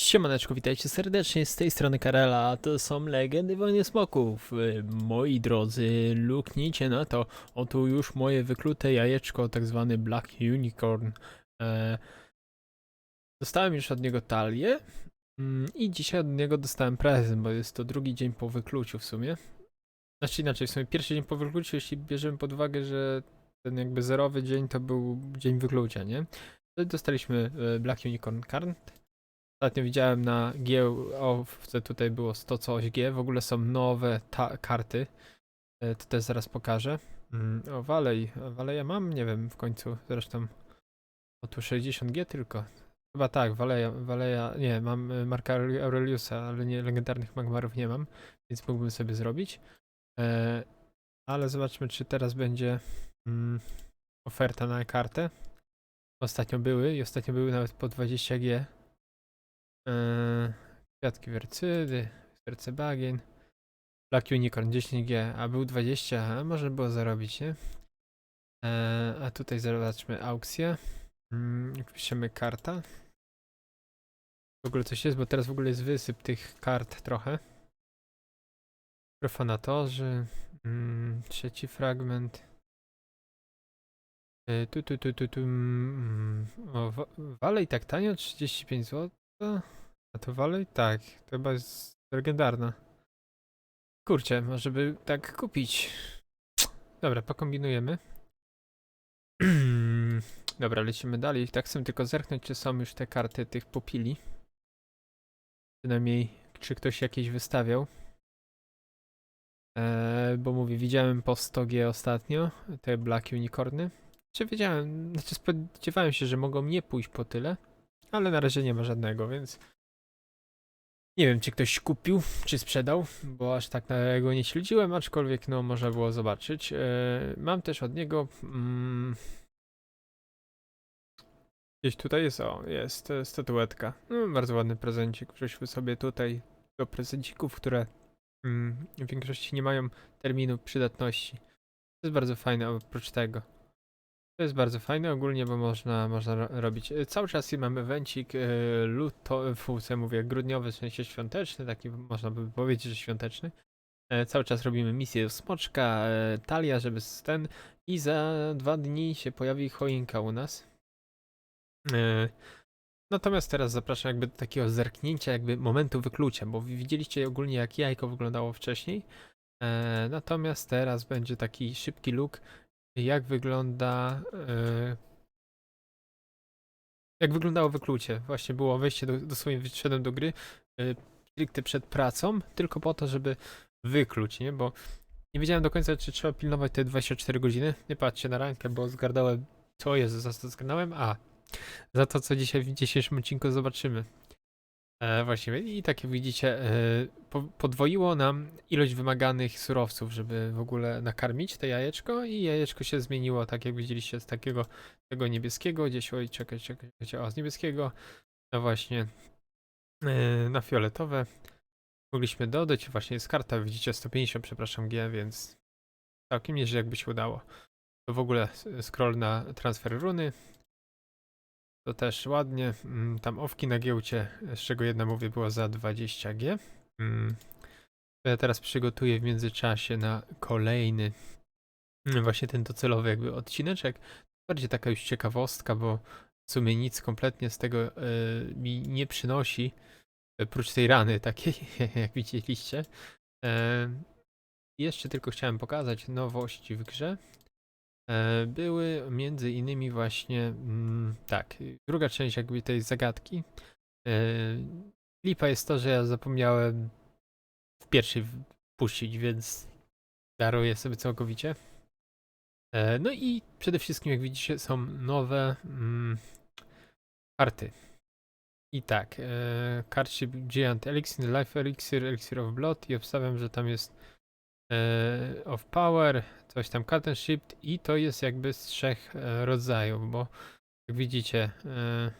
Siemaneczko, witajcie serdecznie, z tej strony Karela, to są Legendy Wojny Smoków. Y, Moi drodzy, luknijcie na to, oto już moje wyklute jajeczko, tak zwany Black Unicorn. E, Dostałem już od niego talię mm, i dzisiaj od niego dostałem prezent, bo jest to drugi dzień po wykluciu w sumie. Znaczy inaczej, w sumie pierwszy dzień po wykluciu, jeśli bierzemy pod uwagę, że ten jakby zerowy dzień to był dzień wyklucia, nie? Dostaliśmy e, Black Unicorn Card. Ostatnio widziałem na giełdze, tutaj było 100 coś G, w ogóle są nowe karty. E, To też zaraz pokażę. Mm, O, Walej, Waleja mam, nie wiem, w końcu, zresztą. O, tu 60G tylko. Chyba tak, Waleja, Waleja, nie, mam e, Marka Aure- Aureliusa, ale nie, legendarnych Magmarów nie mam, więc mógłbym sobie zrobić. E, ale zobaczmy, czy teraz będzie mm, oferta na kartę. Ostatnio były i ostatnio były nawet po 20G. Eee, Kwiatki wercydy, serce bagien. Black Unicorn 10G, a był 20, a można było zarobić, nie? Eee, a tutaj zobaczmy aukcję. Mm, piszemy karta. W ogóle coś jest, bo teraz w ogóle jest wysyp tych kart trochę. Profanatorzy. Mm, trzeci fragment. E, Tu, tu, tu, tu, tu. mm, O, wa- Walej tak tanio, 35 zł. A to Walej? Tak, to chyba jest legendarna. Kurczę, może by tak kupić. Dobra, pokombinujemy. Dobra, lecimy dalej. Tak chcę tylko zerknąć, czy są już te karty tych pupili. Przynajmniej, czy ktoś jakieś wystawiał. Eee, bo mówię, widziałem po 100G ostatnio, te Black Unicorny. Czy wiedziałem, znaczy spodziewałem się, że mogą nie pójść po tyle, ale na razie nie ma żadnego, więc nie wiem, czy ktoś kupił, czy sprzedał, bo aż tak na go nie śledziłem, aczkolwiek no można było zobaczyć. E, mam też od niego mm, gdzieś tutaj jest, o, jest e, statuetka. No, bardzo ładny prezencik. Wrzućmy sobie tutaj do prezencików, które mm, w większości nie mają terminu przydatności. To jest bardzo fajne oprócz tego. To jest bardzo fajne ogólnie, bo można, można ro- robić. e, Cały czas mamy węcik e, luto, fu, co ja mówię, grudniowy, w sensie świąteczny, taki można by powiedzieć, że świąteczny. E, Cały czas robimy misję smoczka, e, talia, żeby ten i za dwa dni się pojawi choinka u nas. E, Natomiast teraz zapraszam jakby do takiego zerknięcia, jakby momentu wyklucia, bo wi- widzieliście ogólnie jak jajko wyglądało wcześniej. Natomiast teraz będzie taki szybki look jak wygląda. e, jak wyglądało wyklucie? Właśnie było wejście, do, dosłownie wyszedłem do gry e, stricte przed pracą, tylko po to, żeby wykluć, nie? Bo nie wiedziałem do końca, czy trzeba pilnować te 24 godziny. Nie patrzcie na rankę, bo zgardałem. Co jest, za co zgarnąłem? A, za to, co dzisiaj w dzisiejszym odcinku zobaczymy. E, właściwie i tak jak widzicie, e, po, podwoiło nam ilość wymaganych surowców, żeby w ogóle nakarmić te jajeczko i jajeczko się zmieniło, tak jak widzieliście, z takiego tego niebieskiego, gdzieś, oj, czekaj, czekaj, czekaj, o, z niebieskiego, no właśnie, e, na fioletowe. Mogliśmy dodać, właśnie jest karta, widzicie, 150, przepraszam, G, więc całkiem nieźle jakby się udało. To w ogóle scroll na transfer runy, to też ładnie. Mm, Tam owki na giełcie, z czego jedna mówię była za 20G. Mm. Ja teraz przygotuję w międzyczasie na kolejny, mm, właśnie ten docelowy jakby odcineczek. Bardziej taka już ciekawostka, bo w sumie nic kompletnie z tego e, mi nie przynosi, oprócz tej rany takiej, jak widzieliście. E, jeszcze tylko chciałem pokazać nowości w grze. E, były między innymi właśnie mm, tak, druga część jakby tej zagadki. E, lipa jest to, że ja zapomniałem w pierwszej w- puścić, więc daruję sobie całkowicie. E, no i przede wszystkim, jak widzicie, są nowe mm, karty. I tak, e, Cardship Giant Elixir, Life Elixir, Elixir of Blood i obstawiam, że tam jest of Power, coś tam Cut and Shift i to jest jakby z trzech e, rodzajów, bo jak widzicie e,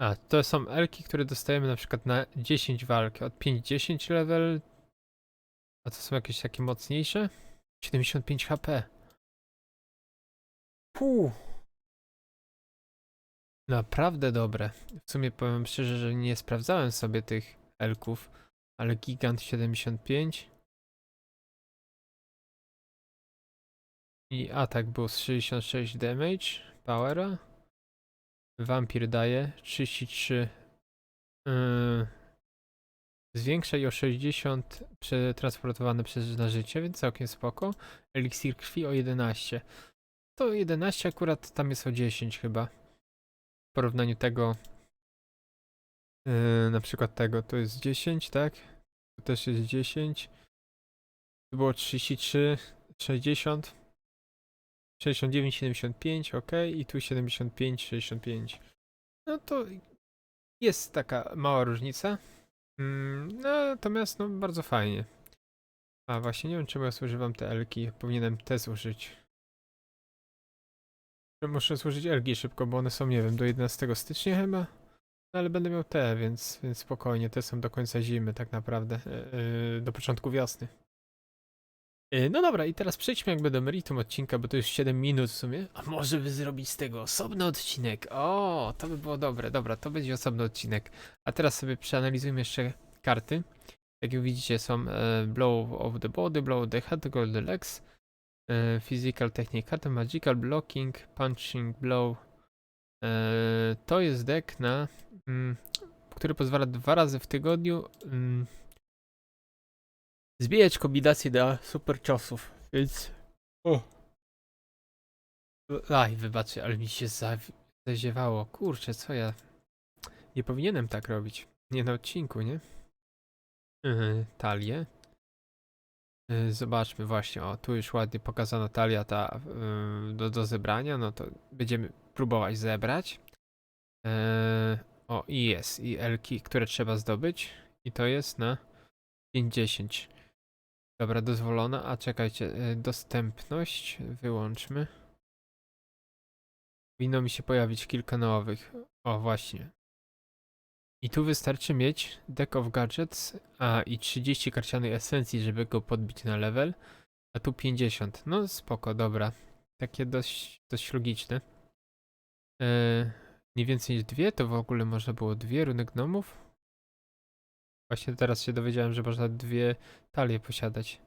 a, to są elki, które dostajemy na przykład na 10 walk, od 5-10 level a to są jakieś takie mocniejsze 75 HP Puh. naprawdę dobre. W sumie powiem szczerze, że nie sprawdzałem sobie tych elków, ale Gigant 75 i atak był z 66 damage, powera. Wampir daje 33 yy, zwiększa i o 60 przetransportowane przez na życie, więc całkiem spoko. Eliksir krwi o 11. To 11 akurat tam jest o 10 chyba. W porównaniu tego yy, na przykład tego to jest 10, tak? Tu też jest 10. Tu było 33, 60. 69, 75, ok, i tu 75, 65. No to jest taka mała różnica. Mm, no, natomiast no bardzo fajnie. A właśnie nie wiem czemu ja zużywam te elki. Powinienem te zużyć. Muszę zużyć elki szybko, bo one są, nie wiem, do 11 stycznia chyba. No, ale będę miał te, więc, więc spokojnie. Te są do końca zimy tak naprawdę. Yy, do początku wiosny. Yy, No dobra, i teraz przejdźmy jakby do meritum odcinka, bo to już 7 minut w sumie. A może by zrobić z tego osobny odcinek? O, to by było dobre. Dobra, to będzie osobny odcinek. A teraz sobie przeanalizujmy jeszcze karty. Jak widzicie są e, Blow of the Body, Blow of the Head, Gold the Legs, e, Physical Technique Card, Magical Blocking, Punching Blow. E, to jest deck na, który pozwala dwa razy w tygodniu mm, zbijać kombinacje na super ciosów, więc... O. Aj, wybaczcie, ale mi się za... zaziewało. Kurczę, co ja... Nie powinienem tak robić. Nie na odcinku, nie? Yy, talię. Yy, zobaczmy właśnie, o, tu już ładnie pokazana talia ta yy, do, do zebrania, no to będziemy próbować zebrać. Yy, o, i jest, i elki, które trzeba zdobyć. I to jest na 50. Dobra, dozwolona, a czekajcie, yy, dostępność wyłączmy. Powinno mi się pojawić kilka nowych. O, właśnie. I tu wystarczy mieć Deck of Gadgets, a i 30 karcianej esencji, żeby go podbić na level, a tu 50. No spoko, dobra. Takie dość, dość logiczne. Eee, nie więcej niż dwie, to w ogóle można było dwie runy gnomów. Właśnie teraz się dowiedziałem, że można dwie talie posiadać.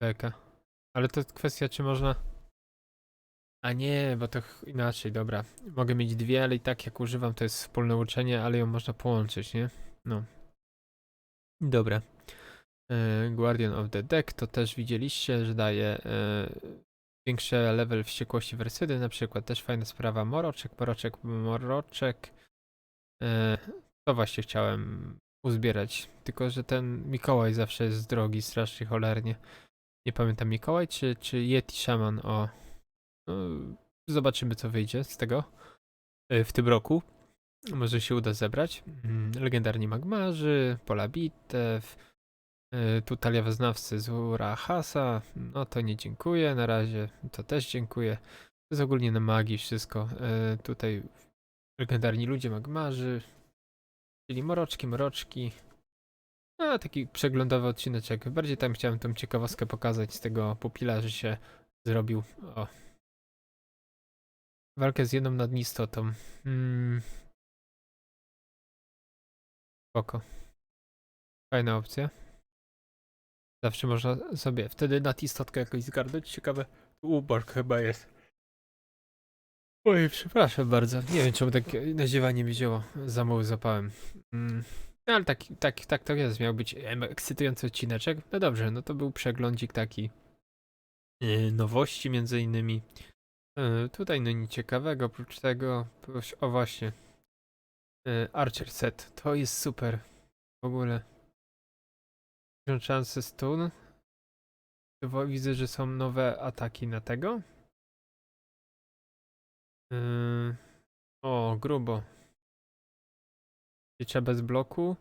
Beka. Ale to kwestia, czy można... A nie, bo to inaczej, dobra. Mogę mieć dwie, ale i tak jak używam to jest wspólne uczenie, ale ją można połączyć, nie? No. Dobra. E, Guardian of the Deck to też widzieliście, że daje e, większy level wściekłości wersydy, na przykład też fajna sprawa. Moroczek, moroczek, moroczek. E, to właśnie chciałem uzbierać, tylko że ten Mikołaj zawsze jest drogi, strasznie cholernie. Nie pamiętam Mikołaj czy, czy Yeti Shaman, o. No, zobaczymy, co wyjdzie z tego e, w tym roku. Może się uda zebrać. Mm, Legendarni Magmarzy, Pola Bitew, tu talia wyznawcy z Urahasa. No to nie dziękuję na razie. To też dziękuję. To jest ogólnie na magii wszystko. E, Tutaj legendarni ludzie Magmarzy, czyli moroczki, moroczki. A taki przeglądowy odcineczek. Bardziej tam chciałem tą ciekawostkę pokazać z tego pupila, że się zrobił. O, Walkę z jedną nadistotą. Hmm. Spoko. Fajna opcja. Zawsze można sobie wtedy nadistotkę jakoś zgarnąć. Ciekawe, tu uborg chyba jest. Oj, przepraszam bardzo. Nie wiem, czemu tak naziewanie mi wzięło. Za mały zapałem. Mm. No, ale tak, tak, tak to jest. Miał być ekscytujący odcineczek. No dobrze, no to był przeglądzik taki. Yy, nowości między innymi. E, Tutaj no nic ciekawego, oprócz tego, o właśnie, E, Archer set, to jest super, w ogóle. Szansy stun. Widzę, że są nowe ataki na tego. E, O, grubo. Trzeba bez bloku.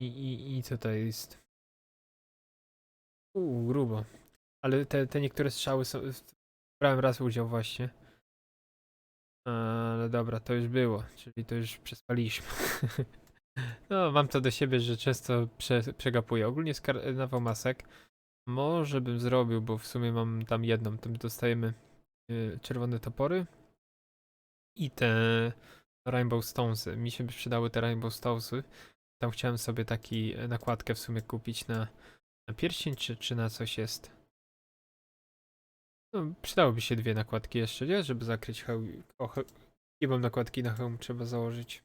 I, i, i co to jest? Uuu, grubo. Ale te, te niektóre strzały są. Brałem raz udział właśnie. Ale dobra, to już było, czyli to już przespaliśmy. No, mam to do siebie, że często prze, przegapuję. Ogólnie z masek może bym zrobił, bo w sumie mam tam jedną, tam dostajemy y, czerwone topory i te Rainbow Stonesy. Mi się by przydały te Rainbow Stonesy. Tam chciałem sobie taki e, nakładkę w sumie kupić na, na pierścień, czy, czy na coś jest. No, przydałyby się dwie nakładki jeszcze, nie? Żeby zakryć hełm. He... Chyba nakładki na hełm trzeba założyć.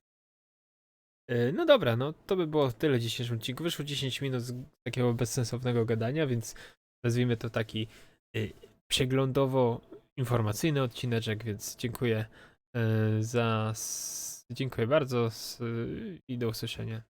E, No dobra, no to by było tyle w dzisiejszym odcinku. Wyszło 10 minut takiego bezsensownego gadania, więc nazwijmy to taki y, przeglądowo-informacyjny odcineczek, więc dziękuję y, za. Dziękuję bardzo i do usłyszenia.